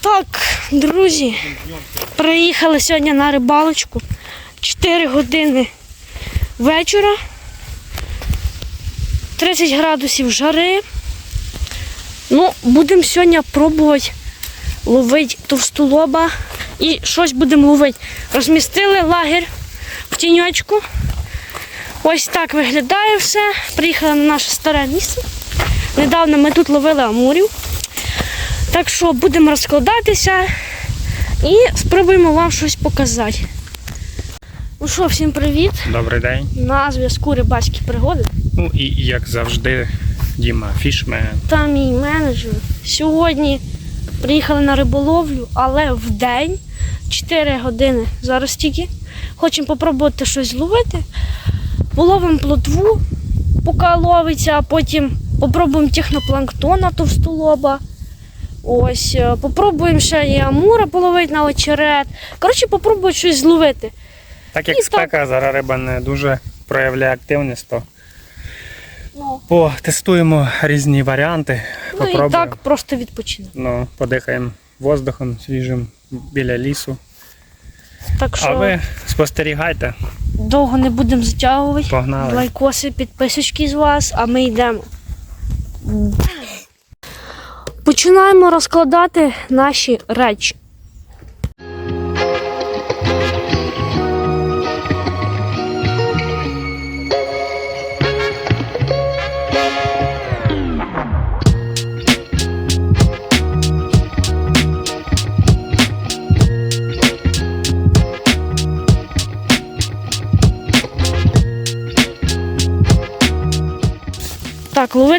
Так, друзі, приїхали сьогодні на рибалочку. 4 години вечора. 30 градусів жари. Ну, будемо сьогодні пробувати ловити товстолоба і щось будемо ловити. Розмістили лагерь в тіньочку. Ось так виглядає все. Приїхали на наше старе місце. Недавно ми тут ловили амурів. Так що будемо розкладатися і спробуємо вам щось показати. Ну що, всім привіт! Добрий день. На зв'язку рибацькі пригоди. Ну і як завжди, Діма Фішмен. Та мій менеджер. Сьогодні приїхали на риболовлю, але в день 4 години. Зараз тільки. Хочемо попробувати щось зловити. Половимо плотву, поки ловиться, а потім попробуємо технопланктона товстолоба. Ось, е, попробуємо ще і амура половити на очерет. Коротше, попробуємо щось зловити. Так як І спека, зараз риба не дуже проявляє активність, то Ну, потестуємо різні варіанти. ну і так просто відпочинемо. Ну, подихаємо воздухом свіжим біля лісу. Так що А ви спостерігайте, довго не будемо затягувати. погнали. Лайкоси, підписочки з вас, а ми йдемо. Починаємо розкладати наші речі.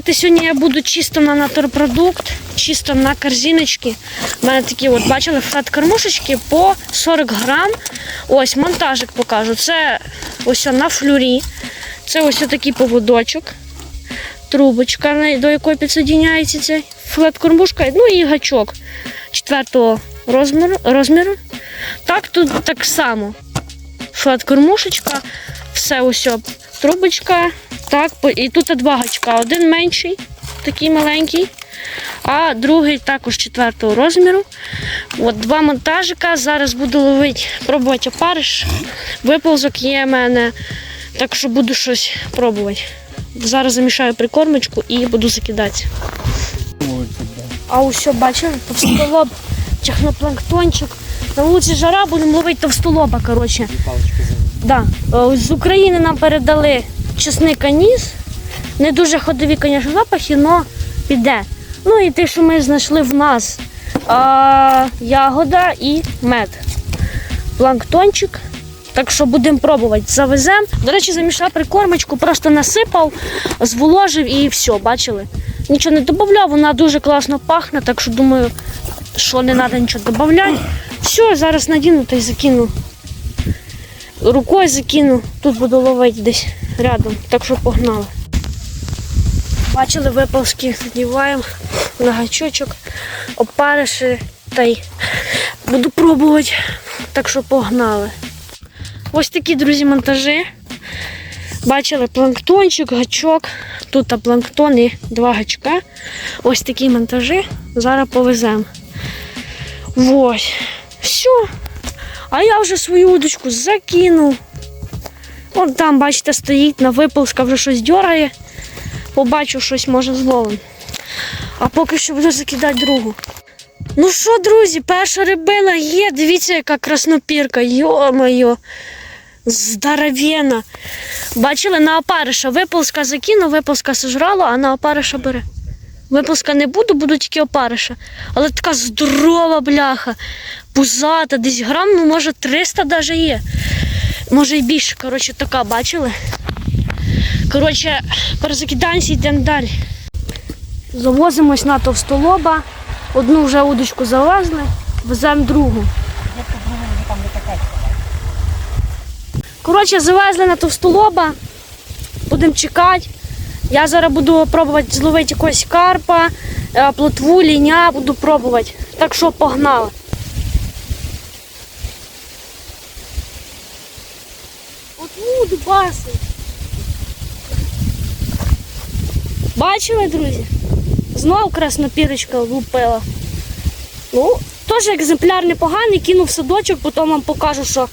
Так, сьогодні я буду чисто на натурпродукт, чисто на корзиночки. У мене такі, от бачили, флет-кормушечки по 40 грам. Ось монтажик покажу. Це ось на флюрі. Це ось такий поводочок, трубочка, до якої підсоединяється цей флет-кормушка, ну і гачок четвертого розміру. розміру. Так, тут так само. Флет-кормушечка, все ось трубочка. Так, і тут два гачка. Один менший, такий маленький, а другий також четвертого розміру. От два монтажика. Зараз буду ловити, пробувати опариш. Виползок є в мене, так що буду щось пробувати. Зараз замішаю прикормочку і буду закидати. А ось бачили, товстолоб, технопланктончик. На вулиці жара будемо ловити товстолоба, коротше. Да. е, З України нам передали чесник аніс. Не дуже ходові, звісно, запахи, але піде. Ну і те, що ми знайшли в нас а, ягода і мед. Планктончик. Так що будемо пробувати. Завеземо. До речі, замішав прикормочку, просто насипав, зволожив і все, бачили? Нічого не додавав, вона дуже класно пахне, так що думаю, що не треба нічого додавати. Все, зараз надіну та й закину рукою закину, тут буду ловити десь рядом, так що погнали. Бачили, виползки надіваємо на гачочок, опариші та й буду пробувати, так що погнали. Ось такі, друзі, монтажі. Бачили планктончик, гачок. Тут планктон і два гачка. Ось такі монтажі. Зараз повеземо. Ось. Все. А я вже свою удочку закинув. Вон там, бачите, стоїть на виползка, вже щось дьорає. Побачу, щось може зловим. А поки що буду закидати другу. Ну що, друзі, перша рибина є. Дивіться, яка краснопірка. Йо-моє. Здоровена. Бачили, на опариша виползка закинув, виползка сожрало, а на опариша бере. Виползка не буду, буду тільки опариша. Але така здорова бляха пузата, десь грам, ну може 300 навіть є. Може і більше. Коротше, така, бачили? Коротше, перезакидаємося, йдемо далі. Завозимось на товстолоба. Одну вже удочку завезли, веземо другу. Коротше, завезли на товстолоба, будемо чекати. Я зараз буду пробувати зловити якогось карпа, е, плотву, ліня, буду пробувати. Так що погнали. От воду Бачили, друзі? Знов краснопірочка влупила. Ну, теж екземпляр непоганий, кинув садочок, потім вам покажу, що,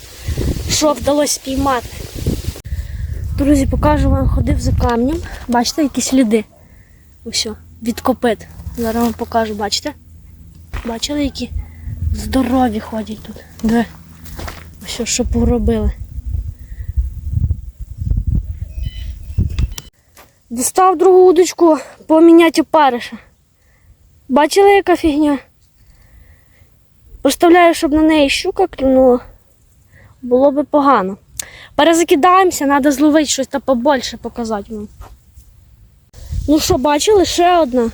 що вдалося спіймати. Друзі, покажу вам, ходив за камнем. Бачите, які сліди. Ось, від копит. Зараз вам покажу, бачите? Бачили, які здорові ходять тут. Де? Ось, що поробили. Дістав другу удочку поміняти опариша. Бачили, яка фігня? Представляю, щоб на неї щука клюнула. Було би погано. Перезакидаємося, треба зловити щось та побольше показати вам. Ну що, бачили, ще одна.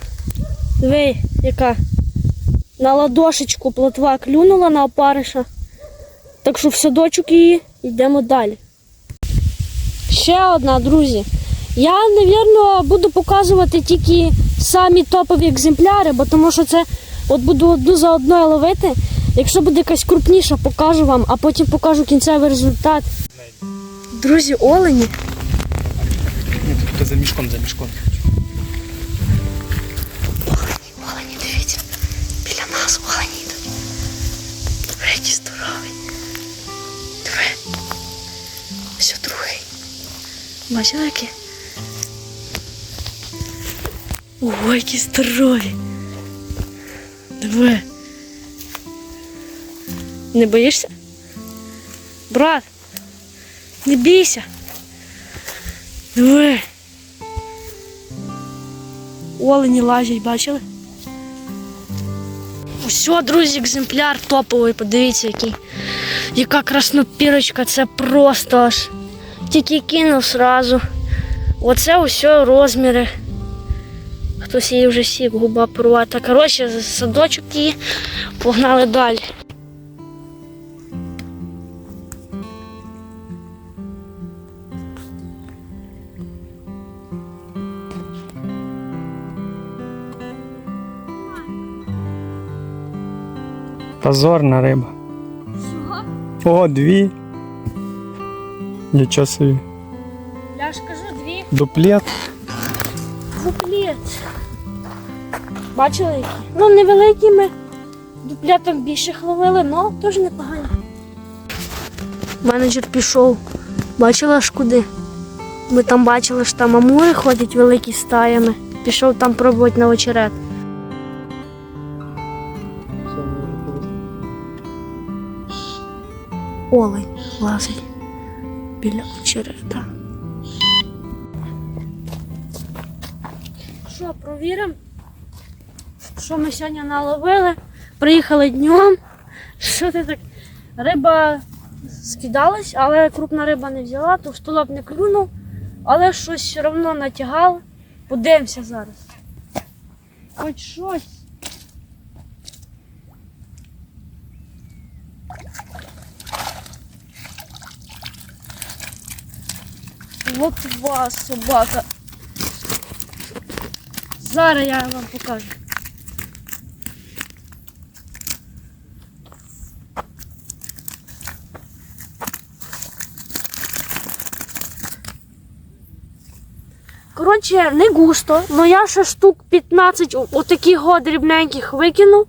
Диви, яка на ладошечку плотва клюнула на опариша. Так що в садочок її йдемо далі. Ще одна, друзі. Я, мабуть, буду показувати тільки самі топові екземпляри, бо тому що це от буду одну за одною ловити. Якщо буде якась крупніша, покажу вам, а потім покажу кінцевий результат. Друзі, олені. Ні, тут за мішком, за мішком. Олені, дивіться. Біля нас олені йдуть. Які здорові. Диви. Ось другий. Бачили які? Ой, які здорові. Диви. Не боїшся? Брат, не бійся. Диви. Олені лазять, бачили? Усьо, друзі, екземпляр топовий, подивіться, який. Яка краснопірочка, це просто аж. Тільки кинув сразу. Оце усе розміри. Хтось її вже сік, губа порвата. Коротше, садочок її погнали далі. Позорна риба. О, дві. Нічого собі. Я ж кажу, дві Дуплет. Дуплет. Бачили які? Ну, невеликі ми дуплетом більше ловили, але теж непогані. Менеджер пішов. Бачила аж куди? Ми там бачили, що там амури ходять великі стаями. Пішов там пробувати на очерет. Олень лазить біля очерета. Провіримо? Що ми сьогодні наловили? Приїхали днем. Що ти так? Риба скидалась, але крупна риба не взяла, то столоб не клюнув, але щось все одно натягало. Подивимося зараз. Хоч щось. Вот вас, собака. Зараз я вам покажу. Коротше, не густо, але я ще штук 15 отаких дрібненьких викинув.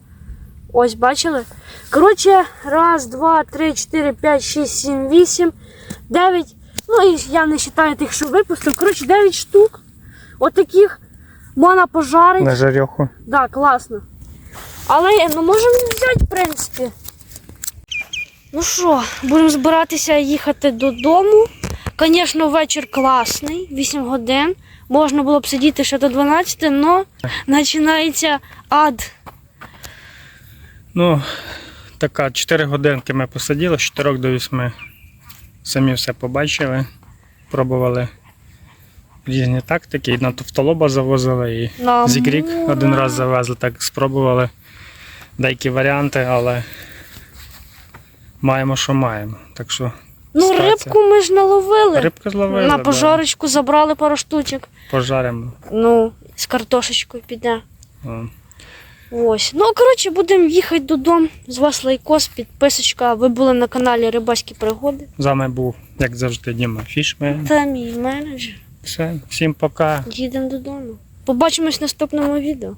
Ось, бачили? Коротше, раз, два, три, чотири, п'ять, шість, сім, вісім, дев'ять. Ну і я не вважаю тих, що випустив. Коротше, 9 штук. Отаких можна пожарити. На жарьоху. Да, класно. Але ну можемо взяти, в принципі. Ну що, будемо збиратися їхати додому. Звісно, вечір класний, 8 годин. Можна було б сидіти ще до 12, але починається ад. Ну, така 4 годинки ми посиділи, з 4 до 8. Самі все побачили, пробували різні тактики. І на товстолоба завозили, і На зікрік один раз завезли, так спробували деякі варіанти, але маємо, що маємо. Так що Ну, ситуація. рибку ми ж наловили. Рибку зловили. На да. пожарочку забрали пару штучок. Пожаримо. Ну, з картошечкою піде. О. Ось. Ну, коротше, будемо їхати додому. З вас лайкос, підписочка. Ви були на каналі Рибацькі пригоди. З вами був, як завжди, Діма Фішмен. Та мій менеджер. Все, всім пока. Їдемо додому. Побачимось в наступному відео.